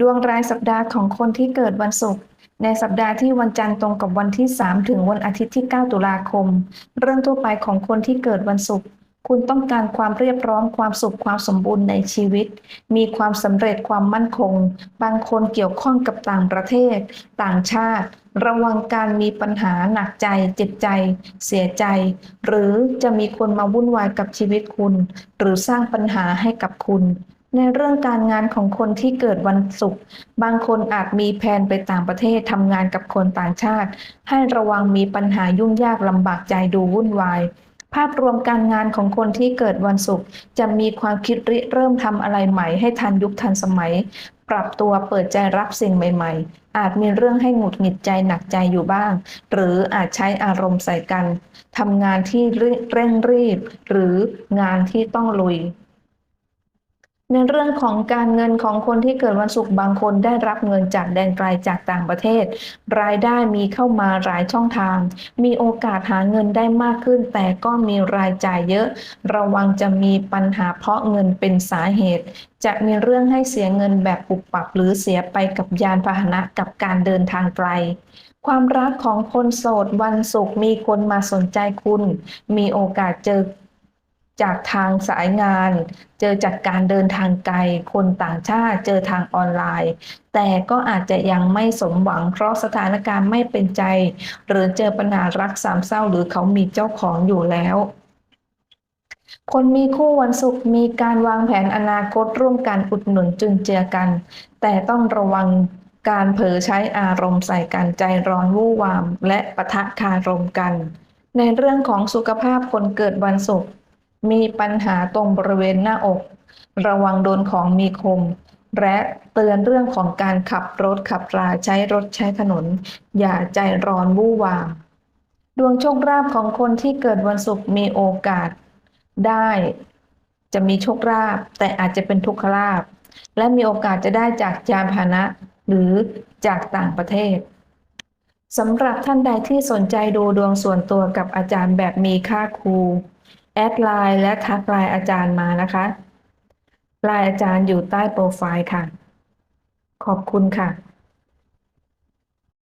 ดวงรายสัปดาห์ของคนที่เกิดวันศุกร์ในสัปดาห์ที่วันจันทร์ตรงกับวันที่ 3 ถึงวันอาทิตย์ที่ 9 ตุลาคม เรื่องทั่วไปของคนที่เกิดวันศุกร์คุณต้องการความเรียบร้อมความสุขความสมบูรณ์ในชีวิต มีความสำเร็จความมั่นคง บางคนเกี่ยวข้องกับต่างประเทศ ต่างชาติ ระวังการมีปัญหาหนักใจ เจ็บใจ เสียใจ หรือจะมีคนมาวุ่นวายกับชีวิตคุณ หรือสร้างปัญหาให้กับคุณ ในเรื่องการงานของคนที่เกิดวันศุกร์บางคนอาจมีแผนไปต่างประเทศทำงานกับคนต่างชาติ ให้ระวังมีปัญหายุ่งยากลำบากใจดูวุ่นวาย ภาพรวมการงานของคนที่เกิดวันศุกร์จะมีความคิดริเริ่มทำอะไรใหม่ ให้ทันยุคทันสมัย ปรับตัวเปิดใจรับสิ่งใหม่ ๆ อาจมีเรื่องให้หงุดหงิดใจหนักใจอยู่บ้าง หรืออาจใช้อารมณ์ใส่กันทำงานที่เร่งรีบ หรืองานที่ต้องลุย ในเรื่องของการเงินของคนที่เกิดวันศุกร์บางคนได้รับเงินจากแดนไกลจากต่างประเทศ รายได้มีเข้ามาหลายช่องทาง มีโอกาสหาเงินได้มากขึ้น แต่ก็มีรายจ่ายเยอะ ระวังจะมีปัญหาเพราะเงินเป็นสาเหตุ จะมีเรื่องให้เสียเงินแบบปุบปับหรือเสียไปกับยานพาหนะกับการเดินทางไกลความรักของคนโสดวันศุกร์มีคนมาสนใจคุณ มีโอกาสเจอ จากทางสายงาน เจอจากการเดินทางไกล คนต่างชาติเจอทางออนไลน์ แต่ก็อาจจะยังไม่สมหวังเพราะสถานการณ์ไม่เป็นใจ หรือเจอปัญหารักสามเศร้าหรือเขามีเจ้าของอยู่แล้วคนมีคู่วันศุกร์มีการวางแผนอนาคตร่วมกันอุดหนุนจุนเจือกัน แต่ต้องระวังการเผลอใช้อารมณ์ใส่กันใจร้อนวู่วาม และปะทะคารมกัน ในเรื่องของสุขภาพคนเกิดวันศุกร์ มีปัญหาตรงบริเวณหน้าอก ระวังโดนของมีคม และเตือนเรื่องของการขับรถขับราใช้รถใช้ถนน อย่าใจร้อนวู่วาม ดวงโชคลาภของคนที่เกิดวันศุกร์มีโอกาส ได้ จะมีโชคลาภแต่อาจจะเป็นทุกขลาภและมีโอกาสจะได้จากยานพาหนะ หรือจากต่างประเทศสำหรับท่านใดที่สนใจดูดวงส่วนตัวกับอาจารย์แบบมีค่าครู แอดไลน์และทักไลน์อาจารย์มานะคะไลน์อาจารย์อยู่ใต้โปรไฟล์ค่ะ ขอบคุณค่ะ